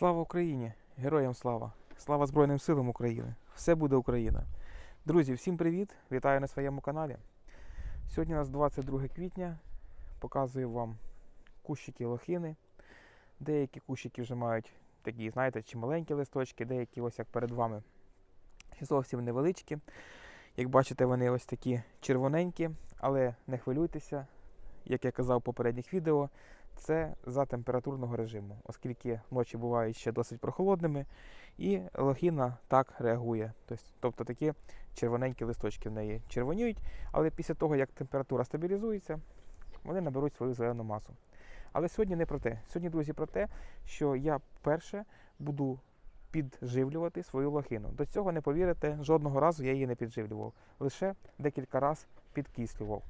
Слава Україні! Героям слава! Слава Збройним силам України! Все буде Україна! Друзі, всім привіт! Вітаю на своєму каналі. Сьогодні у нас 22 квітня. Показую вам кущики лохини. Деякі кущики вже мають такі, знаєте, чи маленькі листочки, деякі ось як перед вами ще зовсім невеличкі. Як бачите, вони ось такі червоненькі, але не хвилюйтеся, як я казав в попередніх відео, це за температурного режиму, оскільки ночі бувають ще досить прохолодними, і лохіна так реагує. Тобто, такі червоненькі листочки в неї червоніють, але після того, як температура стабілізується, вони наберуть свою зелену масу. Але сьогодні не про те. Сьогодні, друзі, про те, що я перше буду підживлювати свою лохину. До цього не повірите, жодного разу я її не підживлював, лише декілька разів підкислював.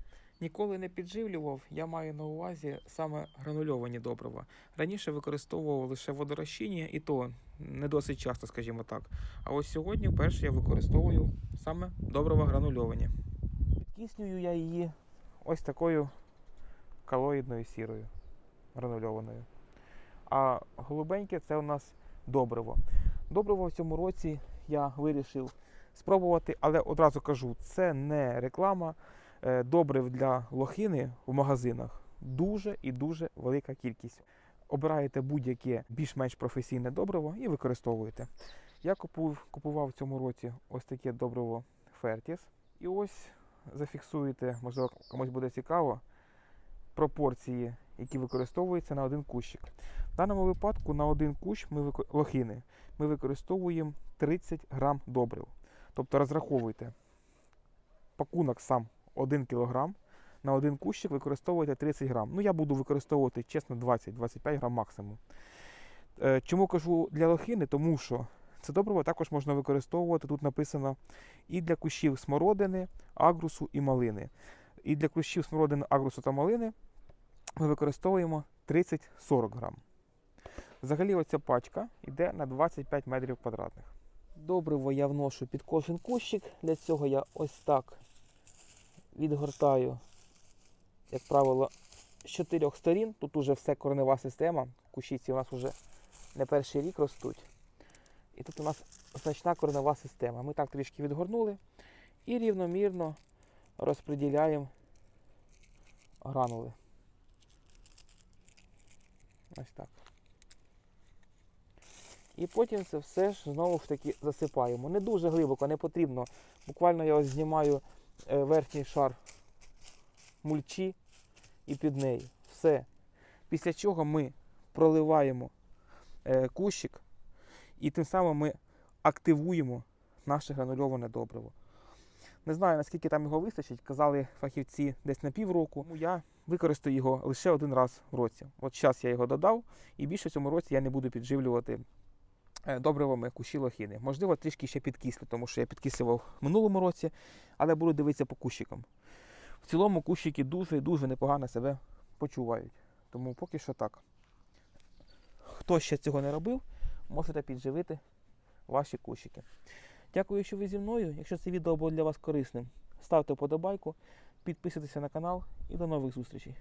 Ніколи не підживлював, я маю на увазі саме гранульовані добрива. Раніше використовував лише водорозчинні, і то не досить часто, скажімо так. А ось сьогодні вперше я використовую саме добрива гранульовані. Підкислюю я її ось такою калоїдною сірою гранульованою. А голубеньке це у нас добриво. Добриво в цьому році я вирішив спробувати, але одразу кажу, це не реклама. Е, Добрив для лохини в магазинах дуже і дуже велика кількість. Обираєте будь-яке більш-менш професійне добриво і використовуєте. Я купував, купував в цьому році ось таке добриво Фертіс. І ось зафіксуєте, можливо, комусь буде цікаво, пропорції, які використовуються на один кущик. В даному випадку на один кущ ми лохини ми використовуємо 30 грам добрив. Тобто розраховуйте пакунок сам 1 кг, на один кущик використовуєте 30 грам. Ну, я буду використовувати, чесно, 20-25 грам максимум. Е, Чому кажу для лохини? Тому що це добриво також можна використовувати, тут написано і для кущів смородини, агрусу і малини. І для кущів смородини, агрусу та малини ми використовуємо 30-40 грам. Взагалі оця пачка йде на 25 метрів квадратних. Добриво я вношу під кожен кущик. Для цього я ось так відгортаю, як правило, з чотирьох сторін. Тут уже все коренева система. Кущиці у нас вже не перший рік ростуть. І тут у нас значна коренева система. Ми так трішки відгорнули і рівномірно розподіляємо гранули. Ось так. І потім це все ж знову ж таки засипаємо. Не дуже глибоко, не потрібно. Буквально я ось знімаю верхній шар мульчі і під неї. Все. Після чого ми проливаємо е, кущик і тим самим ми активуємо наше гранульоване добриво. Не знаю, наскільки там його вистачить, казали фахівці десь на півроку. Я використаю його лише один раз в році. От зараз я його додав, і більше в цьому році я не буду підживлювати е, добривами кущі лохини. Можливо, трішки ще підкислю, тому що я підкислював в минулому році, але буду дивитися по кущикам. В цілому кущики дуже і дуже непогано себе почувають. Тому поки що так. Хто ще цього не робив, можете підживити ваші кущики. Дякую, що ви зі мною. Якщо це відео було для вас корисним, ставте вподобайку, підписуйтесь на канал і до нових зустрічей.